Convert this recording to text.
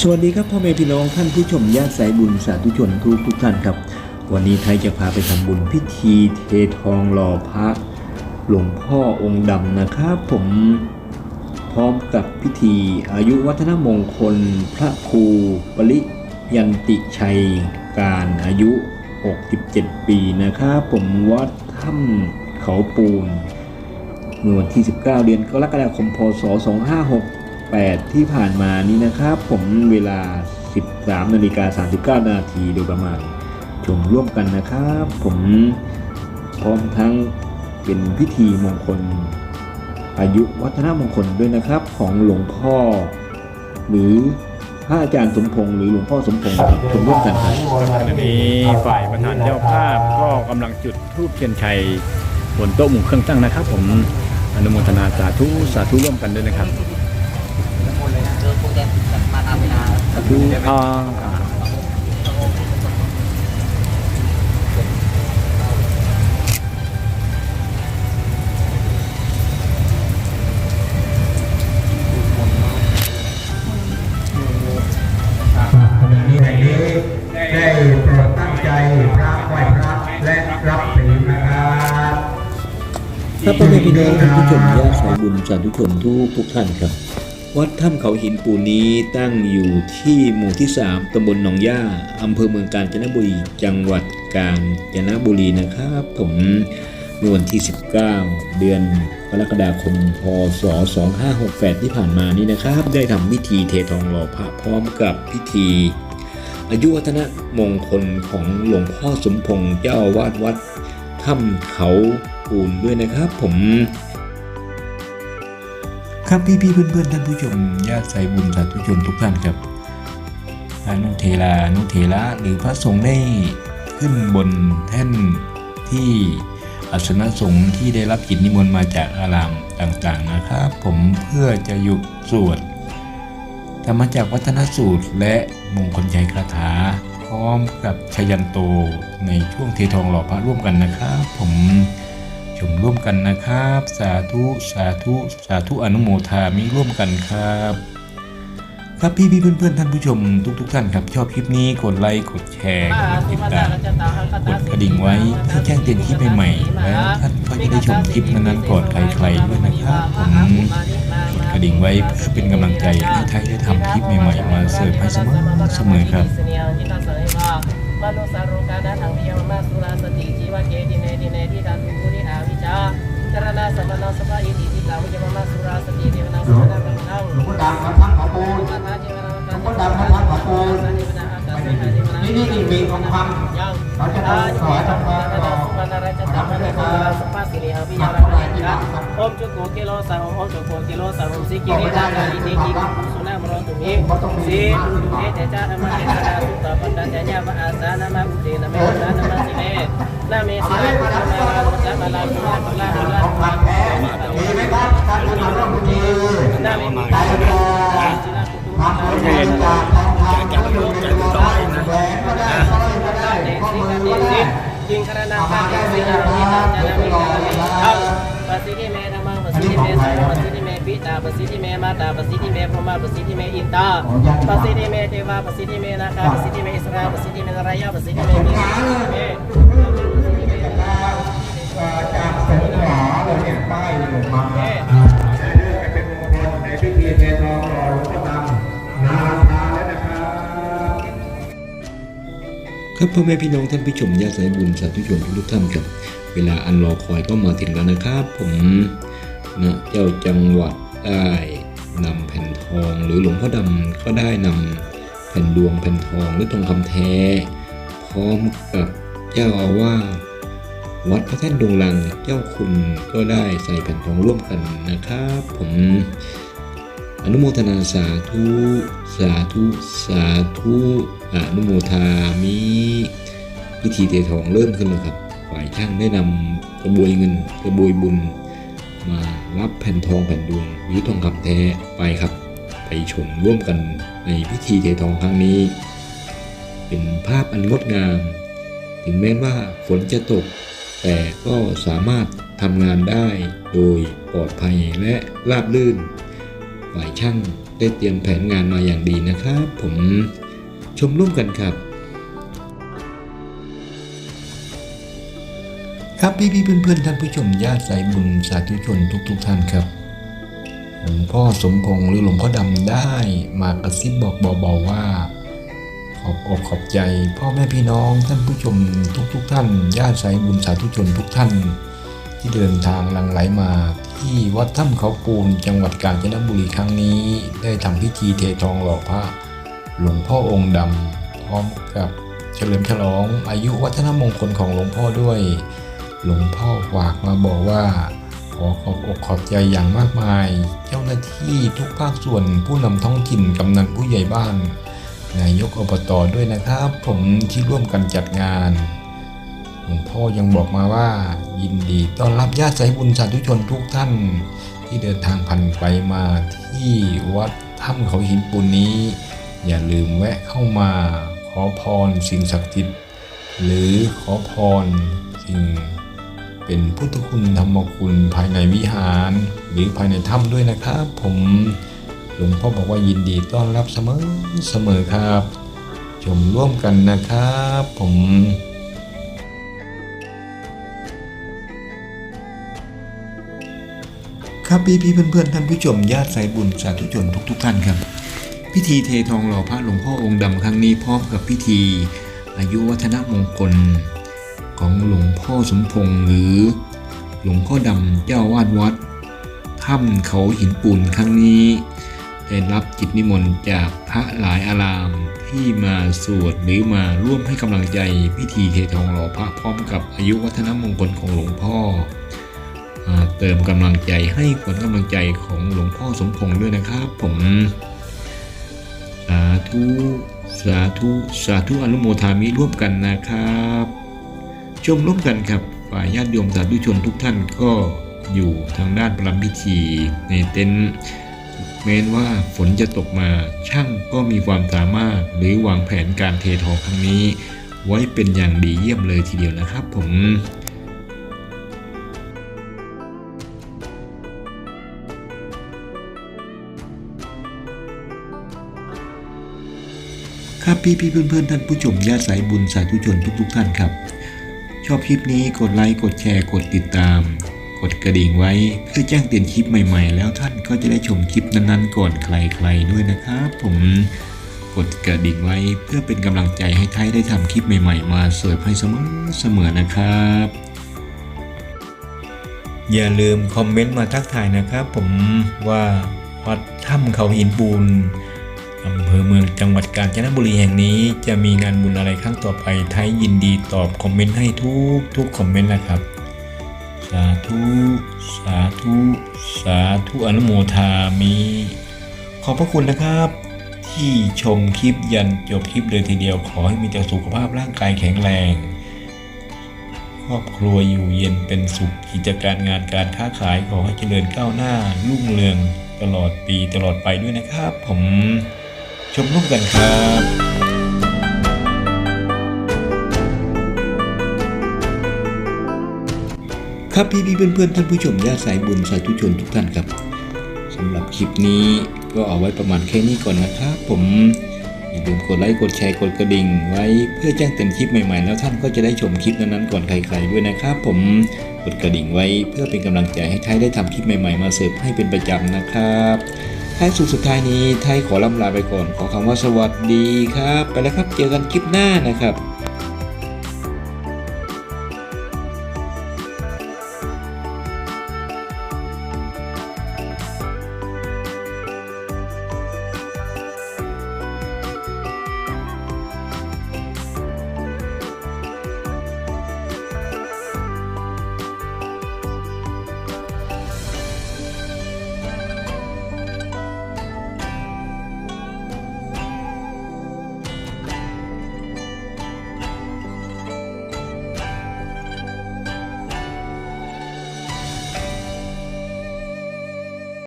สวัสดีครับพ่อแม่พี่น้องท่านผู้ชมญาติสายบุญสาธุชนทุกทุกท่านครับ วันนี้ไทยจะพาไปทำบุญพิธีเททองหล่อพระหลวงพ่อองค์ดำนะครับผมพร้อมกับพิธีอายุวัฒนมงคล พระครูปริยันติชัยการอายุ 67 ปีนะครับผมวัดถ้ำเขาปูนเมื่อวันที่ 19 เดือนกรกฎาคมพศ 256 2568ที่ผ่านมานี้นะครับ ผมเวลา 13นาฬิกา39 นาทีโดยประมาณชมร่วมกันนะครับ ผมพร้อมทั้งเป็นพิธีมงคล อายุวัฒนมงคลด้วยนะครับ ของหลวงพ่อ หรือพระอาจารย์สมพงษ์หรือหลวงพ่อสมพงษ์ชมร่วมกันครับขณะนี้ฝ่ายประธานเจ้าภาพก็กำลังจุดธูปเทียนชัยบนโต๊ะหมู่เครื่องตั้งนะครับ ผมอนุโมทนาสาธุสาธุร่วมกันด้วยนะครับคน เลยนะมาตามเวลาอ่าอ่าขณะนี้ในนี้ได้โปรดตั้งใจพระไหว้พระและรับศีลนะครับครับพ่อแม่พี่น้องท่านผู้ชมญาติสายบุญสาธุชนทุกทุกท่านครับ วัดถ้ำเขาหินปูนนี้ตั้งอยู่ที่หมู่ที่ 3 ตำบลหนองย่าอำเภอเมืองกาญจนบุรี จังหวัดกาญจนบุรีนะครับ ผมเมื่อวันที่ 19 เดือนกรกฎาคม พศ 2568 ที่ผ่านมานี้นะครับ ได้ทำพิธีเททองหล่อพระพร้อมกับพิธี อายุวัฒนะมงคลของหลวงพ่อสมพงษ์เจ้าอาวาสวัดถ้ำเขาปูนด้วยนะครับ ผม ครับพี่พี่ๆเพื่อนๆท่านผู้ชมญาติสายบุญสาธุชนทุกท่านครับพระนุเทลานุเทระหรือพระสงฆ์ได้ขึ้นบนแท่นที่อาสนะสงฆ์ที่ได้รับกิจนิมนต์มาจากอารามต่างๆนะครับ ผมเพื่อจะหยุดสวดธรรมจากวัฒนสูตรและมงคลชัยคาถา พร้อมกับชยันโตในช่วงเททองหล่อพระร่วมกันนะครับ ผม ชมร่วมกันนะครับ สาธุสาธุสาธุอนุโมทามิร่วมกันครับ ครับพี่พี่ๆเพื่อนท่านผู้ชมทุกๆท่านครับ ชอบคลิปนี้กดไลค์กดแชร์กดติดตามกดกระดิ่งไว้เพื่อแจ้งเตือนคลิปใหม่ๆและท่านก็จะได้ชมคลิปนั้นๆก่อนใครๆด้วยนะครับผมกดกระดิ่งไว้เพื่อเป็นกำลังใจให้ไทยได้ทำคลิปใหม่ๆมาเสิร์ฟให้เสมอเสมอครับมนุสารุกานาทังวิยมาสุราสติจีวะเกดิเนดิเนทิตาตุกุริอา วิจาจารณาสมณสภาอิติติตาวิยมาสุราสติเดวนาสมณะบังคังหลวงพ่อดำมาทั้งขอปูนหลวงพ่อดำมาทั้งขอปูนนี่นี่นี่มีทองคยังำเราจะทำขอทำมาต่อมานาราชตามนาราสภาสิริอภิญาณนะโอมจุโกกิโลสามโอมจุโกกิโลสามสิกิริตานาลิติกิสุนามรตุมิสีตุตุเอเตจานมาเอตาตุตปันดาญญามาอาสานามาอุเตนะเมนะนามาสิเนนาเมสินานามาลาจามาลาจุลาจุลาจุลามีไหมครับการทำร่อนาเมมีการกาทำระพุทำบุญจากทองคำจากลูกจากต้อยแหวนก็ได้สร้อยก็ได้เดข้อสิมืกาอก็ได้สิจิงคารนาคาเดสินาริตาจานามิกาเมทังปัสสิทิเมธรรมปัสสิทิเมสังปัสสิทิเมปิตาปัสสิทิเมมาตาปัสสิทิเมพรหมาปัสสิทิเมอินตาปัสสิทิเมเทวาปัสสิทิเมนาคาปัสสิทิเมอิสราปัสสิทิเมนารายาปัสสิทิเมมิปัสสิทิเม จากสงขลาเลยเนี่ยป้ายเลยมาได้เรื่องกันเป็นมงคลในพิธีเททองหล่อหลวงพ่อดำนาคาแล้วนะครับครับพ่อแม่พี่น้องท่านผู้ชมญาติสายบุญสาธุชนทุกท่านครับเวลาอันรอคอยก็มาถึงแล้วนะครับ ผมนะเจ้าจังหวัดได้นำแผ่นทองหรือหลวงพ่อดำก็ได้นำแผ่นดวงแผ่นทองหรือทองคำแท้ พร้อมกับเจ้าอาวาส วัดพระแท่นดงลังเจ้าคุณก็ได้ใส่แผ่นทองร่วมกันนะครับ ผมอนุโมทนาสาธุ สาธุ สาธุอนุโมทามิพิธีเททองเริ่มขึ้นแล้วครับฝ่ายช่างได้นำกระบวยเงินกระบวยบุญ มารับแผ่นทองแผ่นดวงหรือทองคำแท้ไปครับ ไปชมร่วมกันในพิธีเททองครั้งนี้ เป็นภาพอันงดงาม ถึงแม้ว่าฝนจะตก แต่ก็สามารถทำงานได้โดยปลอดภัยและราบรื่น ฝ่ายช่างได้เตรียมแผนงานมาอย่างดีนะครับ ผมชมร่วมกันครับ ครับพี่พี่ๆเพื่อนท่านผู้ชมญาติสายบุญสาธุชนทุกๆทท่านครับหลวงพ่อสมพงษ์หรือหลวงพ่อดำได้มากระซิบบอกเบาๆว่า ขอบอกขอบใจ พ่อแม่พี่น้องท่านผู้ชมทุกๆทท่านญาติสายบุญสาธุชนทุกท่าน ที่เดินทางหลังไหลมา ที่วัดถ้ำเขาปูนจังหวัดกาญจนบุรีครั้งนี้ ได้ทำพิธีเททองหล่อพระหลวงพ่อองค์ดำพร้อมกับเฉลิมฉลอง อายุวัฒนมงคลของหลวงพ่อด้วย หลวงพ่อฝากมาบอกว่าขอขอบอกขอบใจอย่างมากมาย เจ้าหน้าที่ทุกภาคส่วนผู้นำท้องถิ่นกำนันผู้ใหญ่บ้าน นายกอบตด้วยนะครับ ผมที่ร่วมกันจัดงานหลวงพ่อยังบอกมาว่า ยินดีต้อนรับญาติสายบุญสาธุชนทุกท่าน ที่เดินทางผ่านไปมาที่วัดถ้ำเขาหินปูนนี้ อย่าลืมแวะเข้ามาขอพรสิ่งศักดิ์สิทธิ์หรือขอพรสิ่งเป็นพุทธคุณธรรมคุณภายในวิหาร หรือภายในถ้ำด้วยนะครับ ผม หลวงพ่อบอกว่ายินดีต้อนรับเสมอเสมอครับ ชมร่วมกันนะครับผมครับพี่พี่ๆเพื่อนท่านผู้ชมญาติสายบุญสาธุชนทุกๆท่านครับ พิธีเททองหล่อพระหลวงพ่อองค์ดำครั้งนี้พร้อมกับพิธี อายุวัฒนมงคล ของหลวงพ่อสมพงษ์หรือหลวงพ่อดำเจ้าวาดวัดถ้ำเขาหินปูนครั้งนี้ ได้รับจิตนิมนต์จากพระหลายอารามที่มาสวดหรือมาร่วมให้กำลังใจพิธีเททองหล่อพระพร้อมกับอายุวัฒนมงคลของหลวงพ่ออเติมกำลังใจให้ขวัญกำลังใจของหลวงพ่อสมพงษ์ด้วยนะครับผมสาธุสาธุสาธุอนุโมทามิร่วมกันนะครับชมร่วมกันครับฝ่ายญาติโยมสาธุชนทุกท่านก็อยู่ทางด้านประลัมพิธีในเต็นท์ แม้นว่าฝนจะตกมาช่างก็มีความสามารถหรือวางแผนการเททองครั้งนี้ ไว้เป็นอย่างดีเยี่ยมเลยทีเดียวนะครับผมครับพี่พี่ๆเพื่อนท่านผู้ชมญาติสายบุญสาธุชนทุกๆท่านครับ ชอบคลิปนี้กดไลค์กดแชร์กดติดตาม กดกระดิ่งไว้เพื่อแจ้งเตือนคลิปใหม่ ๆ แล้วท่านก็จะได้ชมคลิปนั้นๆ ก่อนใครๆด้วยนะครับผมกดกระดิ่งไว้เพื่อเป็นกำลังใจให้ไทยได้ทำคลิปใหม่ๆ มาเสิร์ฟให้เสมอเสมอนะครับ อย่าลืมคอมเมนต์มาทักทายนะครับ ผมว่าวัดถ้ำเขาหินปูนอำเภอเมืองจังหวัดกาญจนบุรีแห่งนี้จะมีงานบุญอะไรครั้งต่อไปไทยยินดีตอบคอมเมนต์ให้ทุกทุกคอมเมนต์นะครับ สาธุ สาธุ สาธุอนุโมทามิ ขอบพระคุณนะครับ ที่ชมคลิปยันจบคลิปเลยทีเดียวขอให้มีแต่สุขภาพร่างกายแข็งแรง ครอบครัวอยู่เย็นเป็นสุขกิจการงานการค้าขายขอให้เจริญก้าวหน้ารุ่งเรืองตลอดปีตลอดไปด้วยนะครับ ผมชมร่วมกันครับ ครับพี่พี่ๆเพื่อนท่านผู้ชมญาติสายบุญสาธุชนทุกท่านครับสำหรับคลิปนี้ก็เอาไว้ประมาณแค่นี้ก่อนนะครับ ผมอย่าลืมกดไลค์กดแชร์กดกระดิ่ง ไว้เพื่อแจ้งเตือนคลิปใหม่ๆ แล้วท่านก็จะได้ชมคลิปนั้นๆก่อนใครๆด้วยนะครับ ผมกดกระดิ่งไว้เพื่อเป็นกำลังใจให้ไทยได้ทำคลิปใหม่ๆ มาเสิร์ฟให้เป็นประจำนะครับท้ายสุดสุดท้ายนี้ไทยขอล่ำลาไปก่อน ขอคำว่าสวัสดีครับ ไปแล้วครับเจอกันคลิปหน้านะครับ